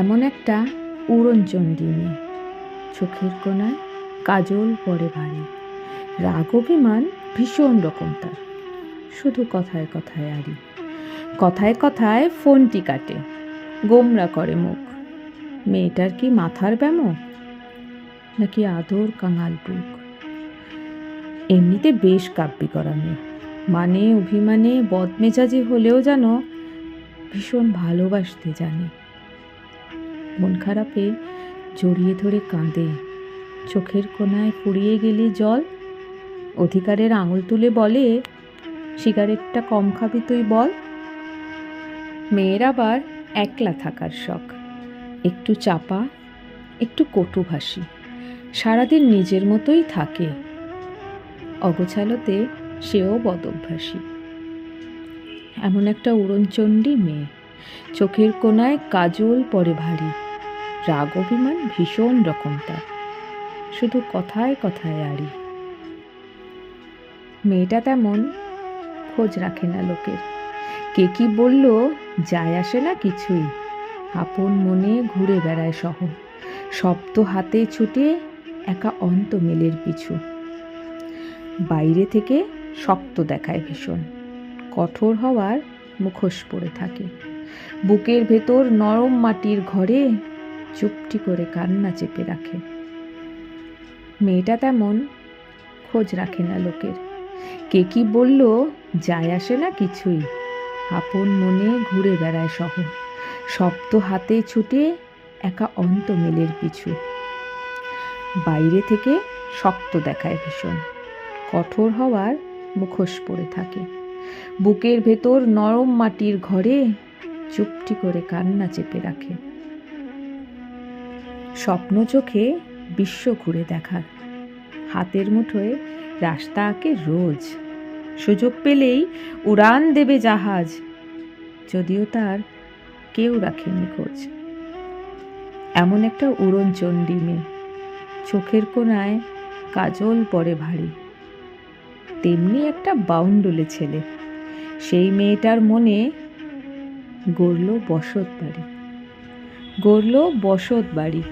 এমন একটা উড়নচণ্ডী মেয়ে চোখের কোনায় কাজল পরে ভারী। রাগ অভিমান ভীষণ রকম তার। শুধু কথায় কথায় আরি কথায় কথায় ফোনটি কাটে। গোমরা করে মুখ। মেয়েটার কি মাথার ব্যামো? নাকি আদর কাঙাল বুক? এমনিতে বেশ কাব্যি করা মেয়ে। মানে অভিমানে, বদমেজাজি হলেও যেন ভীষণ ভালোবাসতে জানে। মন খারাপে জড়িয়ে ধরে কাঁদে। চোখের কোনায় ফুরিয়ে গেলে জল। অধিকারের আঙুল তুলে বলে, সিগারেটটা কম খাবি তুই, বল। মেয়ের আবার একলা থাকার শখ। একটু চাপা, একটু কটুভাষী সারাদিন নিজের মতোই থাকে। অগোছালোতে সেও বদভ্যাসী। এমন একটা উড়নচণ্ডী মেয়ে। চোখের কোনায় কাজল পরে ভারী। রাগ অভিমান ভীষণ রকম তার। শুধু কথায় কথায় আড়ি। মেয়েটা তেমন খোঁজ রাখে না লোকের। কে কি বলল, যায় আসে না কিছুই। আপন মনে ঘুরে বেড়ায় শহর শব্দ হাতে ছুটে একা অন্ত মেলের পিছু। বাইরে থেকে শক্ত দেখায় ভীষণ। কঠোর হওয়ার মুখোশ পড়ে থাকে। বুকের ভেতর নরম মাটির ঘরে চুপটি করে কান্না চেপে রাখে। মেয়েটা তেমন খোঁজ রাখে না লোকের। কে কি বলল, যায় আসে না কিছুই। আপন মনে ঘুরে বেড়ায় শহর শব্দ হাতে ছুটে একা অন্ত মেলের পিছু। বাইরে থেকে শক্ত দেখায় ভীষণ। কঠোর হওয়ার মুখোশ পড়ে থাকে। বুকের ভেতর নরম মাটির ঘরে চুপটি করে কান্না চেপে রাখে। স্বপ্ন চোখে বিশ্ব ঘুরে দেখার। হাতের মুঠোয় রাস্তা আঁকে রোজ। সুযোগ পেলেই উড়ান দেবে জাহাজ। যদিও তার কেউ রাখেনি খোঁজ এমন একটা উড়ন চণ্ডী মেয়ে। চোখের কোনায় কাজল পরে ভারী। তেমনি একটা বাউন্ডুলে ছেলে। সেই মেয়েটার মনে গড়ল বসত বাড়ি। গড়ল বসত বাড়ি।